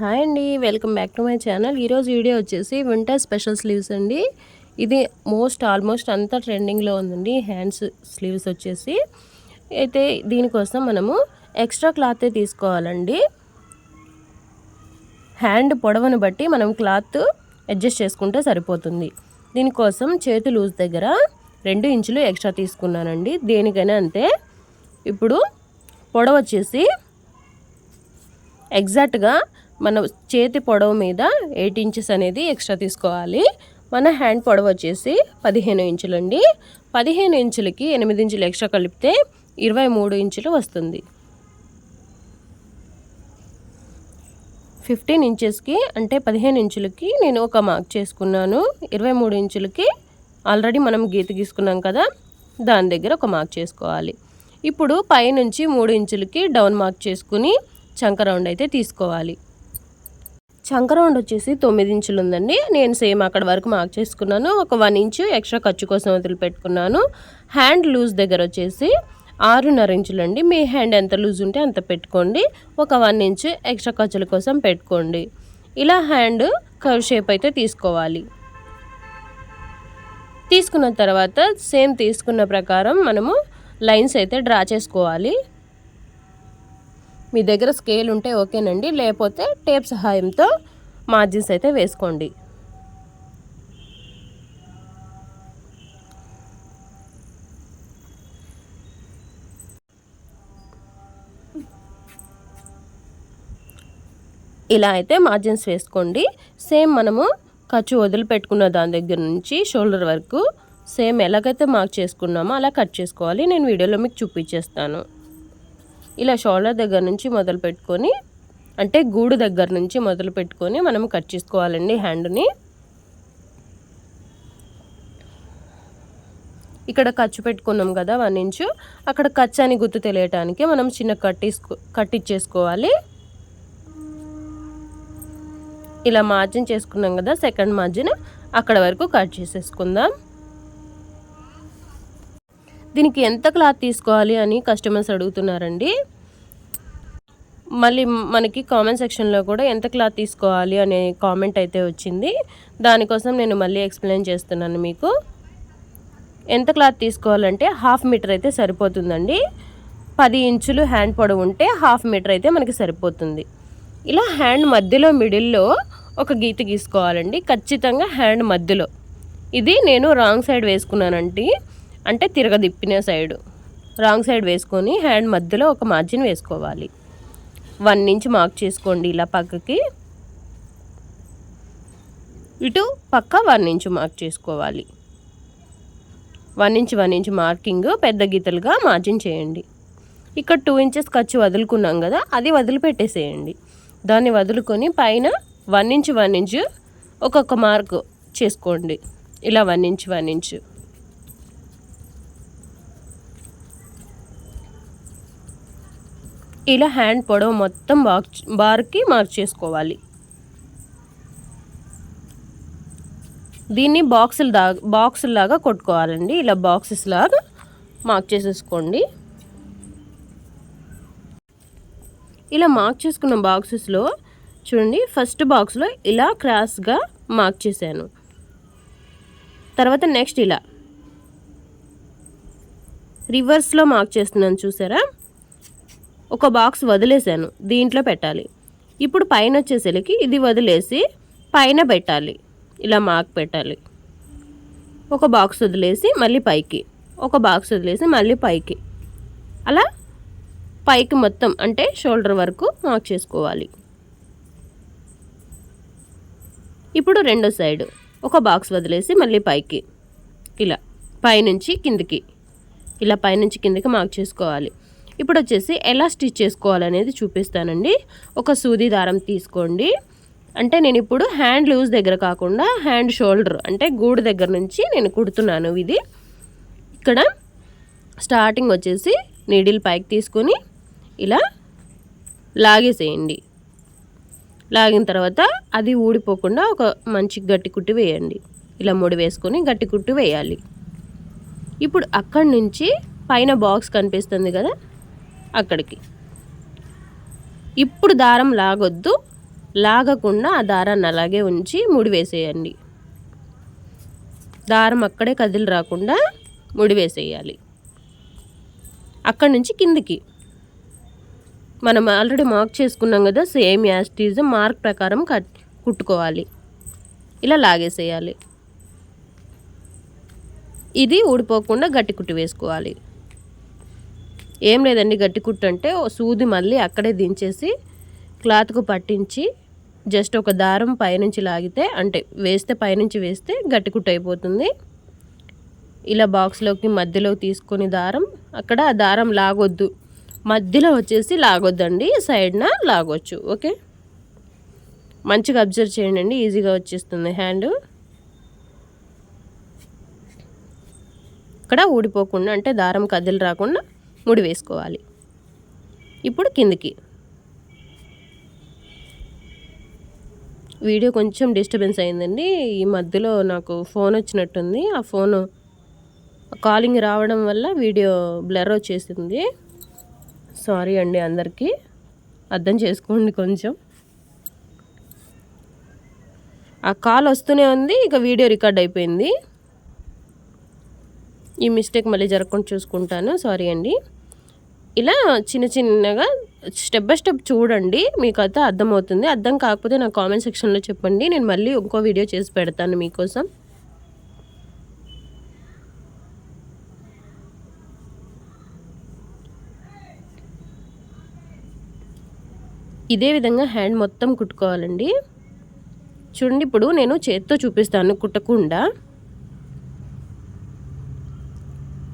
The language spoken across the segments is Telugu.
హాయ్ అండి welcome back to my channel. ఈరోజు వీడియో వచ్చేసి వింటర్ స్పెషల్ స్లీవ్స్ అండి. ఇది మోస్ట్ ఆల్మోస్ట్ అంతా ట్రెండింగ్లో ఉందండి హ్యాండ్స్ స్లీవ్స్ వచ్చేసి. అయితే దీనికోసం మనము ఎక్స్ట్రా క్లాతే తీసుకోవాలండి. హ్యాండ్ పొడవును బట్టి మనం క్లాత్ అడ్జస్ట్ చేసుకుంటే సరిపోతుంది. దీనికోసం చేతి లూజ్ దగ్గర రెండు ఇంచులు ఎక్స్ట్రా తీసుకున్నానండి. దేనికైనా అంతే. ఇప్పుడు పొడవు వచ్చేసి ఎగ్జాక్ట్గా మన చేతి పొడవు మీద ఎయిట్ ఇంచెస్ అనేది ఎక్స్ట్రా తీసుకోవాలి. మన హ్యాండ్ పొడవు వచ్చేసి పదిహేను ఇంచులండి. పదిహేను ఇంచులకి ఎనిమిది ఇంచులు ఎక్స్ట్రా కలిపితే ఇరవై మూడు ఇంచులు వస్తుంది. ఫిఫ్టీన్ ఇంచెస్కి అంటే పదిహేను ఇంచులకి నేను ఒక మార్క్ చేసుకున్నాను. ఇరవై మూడు ఇంచులకి ఆల్రెడీ మనం గీత గీసుకున్నాం కదా దాని దగ్గర ఒక మార్క్ చేసుకోవాలి. ఇప్పుడు పైనుంచి మూడు ఇంచులకి డౌన్ మార్క్ చేసుకుని చంక రౌండ్ అయితే తీసుకోవాలి. చంక రౌండ్ వచ్చేసి తొమ్మిది ఇంచులు ఉందండి నేను సేమ్ అక్కడ వరకు మార్క్ చేసుకున్నాను. ఒక వన్ ఇంచు ఎక్స్ట్రా ఖర్చు కోసం వదిలిపెట్టుకున్నాను. హ్యాండ్ లూజ్ దగ్గర వచ్చేసి ఆరున్నర ఇంచులు అండి మీ హ్యాండ్ ఎంత లూజ్ ఉంటే అంత పెట్టుకోండి. ఒక వన్ ఇంచు ఎక్స్ట్రా ఖర్చుల కోసం పెట్టుకోండి. ఇలా హ్యాండ్ కర్వ్ షేప్ అయితే తీసుకోవాలి. తీసుకున్న తర్వాత సేమ్ తీసుకున్న ప్రకారం మనము లైన్స్ అయితే డ్రా చేసుకోవాలి. మీ దగ్గర స్కేల్ ఉంటే ఓకేనండి. లేకపోతే టేప్ సహాయంతో మార్జిన్స్ అయితే వేసుకోండి. ఇలా అయితే మార్జిన్స్ వేసుకోండి. సేమ్ మనము ఖర్చు వదిలిపెట్టుకున్న దాని దగ్గర నుంచి షోల్డర్ వరకు సేమ్ ఎలాగైతే మార్క్ చేసుకున్నామో అలా కట్ చేసుకోవాలి. నేను వీడియోలో మీకు చూపించేస్తాను. ఇలా షోల్డర్ దగ్గర నుంచి మొదలు పెట్టుకొని అంటే గూడు దగ్గర నుంచి మొదలు పెట్టుకొని మనం కట్ చేసుకోవాలండి హ్యాండ్ని. ఇక్కడ ఖర్చు పెట్టుకున్నాం కదా వన్ ఇంచు. అక్కడ ఖర్చు అని గుర్తు తెలియటానికి మనం చిన్న కట్టిసుకో కట్టించేసుకోవాలి ఇలా మార్జిన్ చేసుకున్నాం కదా సెకండ్ మార్జిన్ అక్కడ వరకు కట్ చేసేసుకుందాం. దీనికి ఎంత క్లాత్ తీసుకోవాలి అని కస్టమర్స్ అడుగుతున్నారండి? మళ్ళీ మనకి కామెంట్ సెక్షన్లో కూడా ఎంత క్లాత్ తీసుకోవాలి అనే కామెంట్ అయితే వచ్చింది. దానికోసం నేను మళ్ళీ ఎక్స్ప్లెయిన్ చేస్తున్నాను మీకు. ఎంత క్లాత్ తీసుకోవాలంటే హాఫ్ మీటర్ అయితే సరిపోతుందండి. పది ఇంచులు హ్యాండ్ పొడవు ఉంటే హాఫ్ మీటర్ అయితే మనకి సరిపోతుంది. ఇలా హ్యాండ్ మధ్యలో మిడిల్లో ఒక గీత గీసుకోవాలండి. ఖచ్చితంగా హ్యాండ్ మధ్యలో. ఇది నేను రాంగ్ సైడ్ వేసుకున్నానండి. అంటే తిరగదిప్పిన సైడు. రాంగ్ సైడ్ వేసుకొని హ్యాండ్ మధ్యలో ఒక మార్జిన్ వేసుకోవాలి. వన్ ఇంచ్ మార్క్ చేసుకోండి ఇలా పక్కకి. ఇటు పక్క వన్ ఇంచ్ మార్క్ చేసుకోవాలి. One inch one inch marking పెద్ద గీతలుగా మార్జిన్ చేయండి. ఇక్కడ టూ ఇంచెస్ ఖర్చు వదులుకున్నాం కదా అది వదిలిపెట్టేసేయండి. దాన్ని వదులుకొని పైన వన్ ఇంచ్ వన్ ఇంచ్ ఒక్కొక్క మార్క్ చేసుకోండి. ఇలా వన్ ఇంచ్ వన్ ఇంచ్. ఇలా హ్యాండ్ పొడవు మొత్తం బాక్ బార్కి మార్క్ చేసుకోవాలి. దీన్ని బాక్సులు దా బాక్సులు లాగా కొట్టుకోవాలండి. ఇలా బాక్సెస్ లాగా మార్క్ చేసేసుకోండి. ఇలా మార్క్ చేసుకున్న బాక్సెస్లో చూడండి ఫస్ట్ బాక్స్లో ఇలా క్రాస్గా మార్క్ చేశాను. తర్వాత నెక్స్ట్ ఇలా. రివర్స్లో మార్క్ చేస్తున్నాను చూసారా? ఒక బాక్స్ వదిలేసాను దీంట్లో పెట్టాలి. ఇప్పుడు పైన వచ్చేసరికి ఇది వదిలేసి పైన పెట్టాలి. ఇలా మార్క్ పెట్టాలి. ఒక బాక్స్ వదిలేసి మళ్ళీ పైకి. ఒక బాక్స్ వదిలేసి మళ్ళీ పైకి. అలా పైకి మొత్తం అంటే షోల్డర్ వరకు మార్క్ చేసుకోవాలి. ఇప్పుడు రెండో సైడ్ ఒక బాక్స్ వదిలేసి మళ్ళీ పైకి. ఇలా. పైనుంచి కిందికి. ఇలా పైనుంచి కిందికి మార్క్ చేసుకోవాలి. ఇప్పుడు వచ్చేసి ఎలా స్టిచ్ చేసుకోవాలనేది చూపిస్తానండి. ఒక సూది దారం తీసుకోండి. అంటే నేను ఇప్పుడు హ్యాండ్ లూజ్ దగ్గర కాకుండా హ్యాండ్ షోల్డర్ అంటే గూడు దగ్గర నుంచి నేను కుడుతున్నాను ఇది. ఇక్కడ స్టార్టింగ్ వచ్చేసి నీడిల్ పైకి తీసుకొని ఇలా లాగేసేయండి. లాగిన తర్వాత అది ఊడిపోకుండా ఒక మంచి గట్టి కుట్టి వేయండి. ఇలా ముడి వేసుకొని గట్టి కుట్టి వేయాలి. ఇప్పుడు అక్కడి నుంచి పైన బాక్స్ కనిపిస్తుంది కదా అక్కడికి. ఇప్పుడు దారం లాగొద్దు. లాగకుండా ఆ దారాన్ని అలాగే ఉంచి ముడి వేసేయండి. దారం అక్కడే కదిలి రాకుండా ముడి వేసేయాలి. అక్కడి నుంచి కిందికి. మనం ఆల్రెడీ మార్క్ చేసుకున్నాం కదా సేమ్ యాస్టీజ్ మార్క్ ప్రకారం కట్ కుట్టుకోవాలి. ఇలా లాగేసేయాలి. ఇది ఊడిపోకుండా గట్టి కుట్టి వేసుకోవాలి. ఏం లేదండి గట్టి కుట్టు అంటే సూది మళ్ళీ అక్కడే దించేసి క్లాత్కు పట్టించి జస్ట్ ఒక దారం పైనుంచి లాగితే అంటే వేస్తే పైనుంచి వేస్తే గట్టి కుట్టు అయిపోతుంది. ఇలా బాక్స్లోకి మధ్యలో తీసుకొని దారం అక్కడ ఆ దారం లాగొద్దు. మధ్యలో వచ్చేసి లాగొద్దండి సైడ్న లాగొచ్చు ఓకే? మంచిగా అబ్జర్వ్ చేయండి ఈజీగా వచ్చేస్తుంది హ్యాండ్. ఇక్కడ ఊడిపోకుండా అంటే దారం కదిలి రాకుండా ముడి వేసుకోవాలి. ఇప్పుడు కిందికి. వీడియో కొంచెం డిస్టర్బెన్స్ అయిందండి. ఈ మధ్యలో నాకు ఫోన్ వచ్చినట్టుంది. ఆ ఫోను కాలింగ్ రావడం వల్ల వీడియో బ్లర్ వచ్చేసింది. సారీ అండి అందరికీ. అర్థం చేసుకోండి కొంచెం. ఆ కాల్ వస్తూనే ఉంది. ఇక వీడియో రికార్డ్ అయిపోయింది. ఈ మిస్టేక్ మళ్ళీ జరగకుండా చూసుకుంటాను. సారీ అండి. ఇలా చిన్న చిన్నగా స్టెప్ బై స్టెప్ చూడండి. మీకు అయితే అర్థమవుతుంది. అర్థం కాకపోతే నా కామెంట్ సెక్షన్లో చెప్పండి. నేను మళ్ళీ ఇంకో వీడియో చేసి పెడతాను మీకోసం. ఇదే విధంగా హ్యాండ్ మొత్తం కుట్టుకోవాలండి. చూడండి ఇప్పుడు నేను చేత్తో చూపిస్తాను కుట్టకుండా.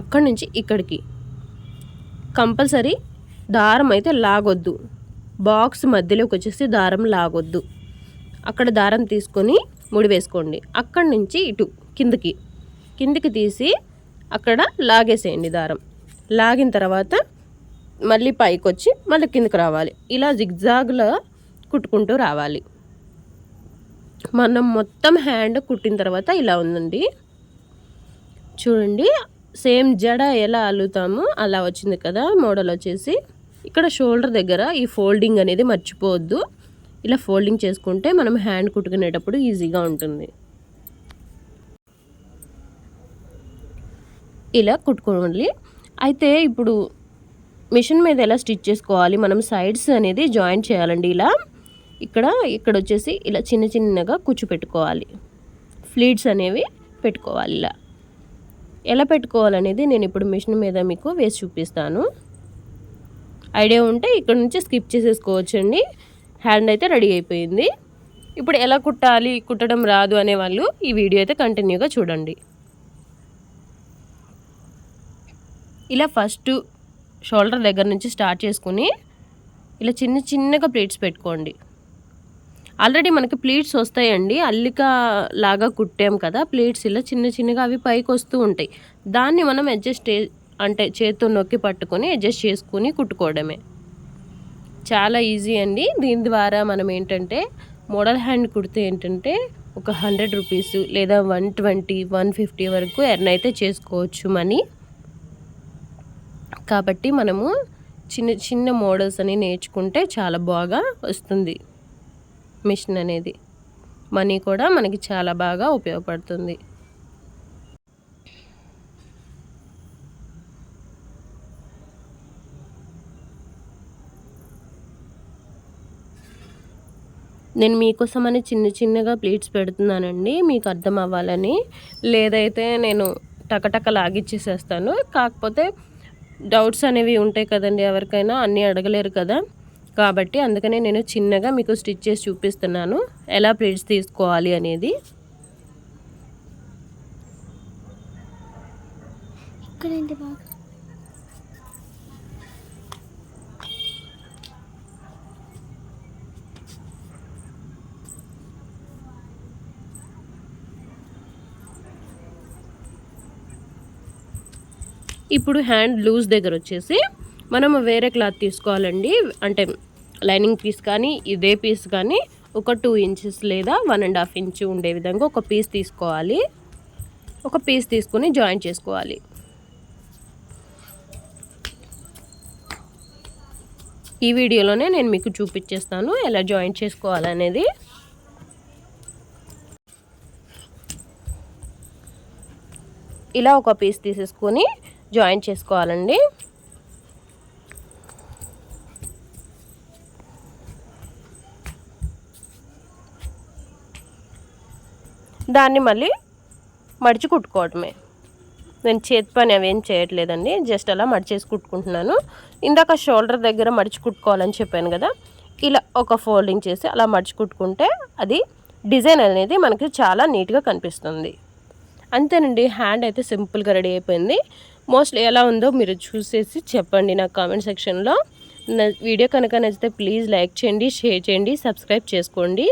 అక్కడి నుంచి ఇక్కడికి. కంపల్సరీ దారం అయితే లాగొద్దు. బాక్స్ మధ్యలోకి వచ్చేసి దారం లాగొద్దు. అక్కడ దారం తీసుకొని ముడి వేసుకోండి. అక్కడి నుంచి ఇటు కిందకి. కిందకి తీసి అక్కడ లాగేసేయండి దారం. లాగిన తర్వాత మళ్ళీ పైకి వచ్చి మళ్ళీ కిందకి రావాలి. ఇలా జిగ్జాగ్లో కుట్టుకుంటూ రావాలి. మనం మొత్తం హ్యాండ్ కుట్టిన తర్వాత ఇలా ఉందండి. చూడండి సేమ్ జడ ఎలా అల్లుతామో అలా వచ్చింది కదా మోడల్ వచ్చేసి. ఇక్కడ షోల్డర్ దగ్గర ఈ ఫోల్డింగ్ అనేది మర్చిపోవద్దు. ఇలా ఫోల్డింగ్ చేసుకుంటే మనం హ్యాండ్ కుట్టుకునేటప్పుడు ఈజీగా ఉంటుంది. ఇలా కుట్టుకోవాలి అయితే ఇప్పుడు మిషన్ మీద ఎలా స్టిచ్ చేసుకోవాలి? మనం సైడ్స్ అనేది జాయిన్ చేయాలండి ఇలా. ఇక్కడ ఇక్కడ వచ్చేసి ఇలా చిన్న చిన్నగా కూర్చోపెట్టుకోవాలి ఫ్లీడ్స్ అనేవి పెట్టుకోవాలి ఇలా. ఎలా పెట్టుకోవాలనేది నేను ఇప్పుడు మిషన్ మీద మీకు వేసి చూపిస్తాను. ఐడియా ఉంటే ఇక్కడ నుంచి స్కిప్ చేసేసుకోవచ్చండి. హ్యాండ్ అయితే రెడీ అయిపోయింది. ఇప్పుడు ఎలా కుట్టాలి కుట్టడం రాదు అనే వాళ్ళు ఈ వీడియో అయితే కంటిన్యూగా చూడండి. ఇలా ఫస్ట్ షోల్డర్ దగ్గర నుంచి స్టార్ట్ చేసుకుని ఇలా చిన్న చిన్నగా ప్లేట్స్ పెట్టుకోండి. ఆల్రెడీ మనకి ప్లీట్స్ వస్తాయండి. అల్లిక లాగా కుట్టాం కదా ప్లీట్స్ ఇలా చిన్న చిన్నగా అవి పైకి వస్తూ ఉంటాయి. దాన్ని మనం అడ్జస్ట్ అంటే చేతితో నొక్కి పట్టుకొని అడ్జస్ట్ చేసుకుని కుట్టుకోవడమే. చాలా ఈజీ అండి. దీని ద్వారా మనం ఏంటంటే మోడల్ హ్యాండ్ కుడితే ఏంటంటే ఒక హండ్రెడ్ రూపీస్ లేదా వన్ ట్వంటీ వన్ ఫిఫ్టీ వరకు ఎర్న్ అయితే చేసుకోవచ్చు మనీ. కాబట్టి మనము చిన్న చిన్న మోడల్స్ అని నేర్చుకుంటే చాలా బాగా వస్తుంది. మిషన్ అనేది. మనీ కూడా మనకి చాలా బాగా ఉపయోగపడుతుంది. నేను మీకోసం అని చిన్న చిన్నగా ప్లేట్స్ పెడుతున్నానండి. మీకు అర్థం అవ్వాలని. లేదైతే నేను టకటక లాగిచ్చేసేస్తాను. కాకపోతే డౌట్స్ అనేవి ఉంటాయి కదండి ఎవరికైనా. అన్నీ అడగలేరు కదా. కాబట్టి అందుకనే నేను చిన్నగా మీకు స్టిచ్ చేసి చూపిస్తున్నాను. ఎలా ప్లేట్స్ తీసుకోవాలి అనేది. ఇప్పుడు హ్యాండ్ లూజ్ దగ్గర వచ్చేసి మనం వేరే క్లాత్ తీసుకోవాలండి. అంటే లైనింగ్ పీస్ కానీ ఇదే పీస్ కానీ ఒక టూ ఇంచెస్ లేదా వన్ అండ్ హాఫ్ ఇంచ్ ఉండే విధంగా ఒక పీస్ తీసుకోవాలి. ఒక పీస్ తీసుకొని జాయిన్ చేసుకోవాలి. ఈ వీడియోలోనే నేను మీకు చూపించేస్తాను ఎలా జాయిన్ చేసుకోవాలనేది. ఇలా ఒక పీస్ తీసేసుకొని జాయిన్ చేసుకోవాలండి. దాన్ని మళ్ళీ మడిచి కుట్టుకోవటమే. నేను చేతి పని అవేం చేయట్లేదండి జస్ట్ అలా మడిచేసి కుట్టుకుంటున్నాను. ఇందాక షోల్డర్ దగ్గర మడిచి కుట్టుకోవాలని చెప్పాను కదా ఇలా ఒక ఫోల్డింగ్ చేసి అలా మడిచి కుట్టుకుంటే అది డిజైన్ అనేది మనకి చాలా నీట్గా కనిపిస్తుంది. అంతేనండి హ్యాండ్ అయితే సింపుల్గా రెడీ అయిపోయింది. మోస్ట్లీ ఎలా ఉందో మీరు చూసేసి చెప్పండి నా కామెంట్ సెక్షన్లో. వీడియో కనుక నచ్చితే ప్లీజ్ లైక్ చేయండి షేర్ చేయండి సబ్స్క్రైబ్ చేసుకోండి.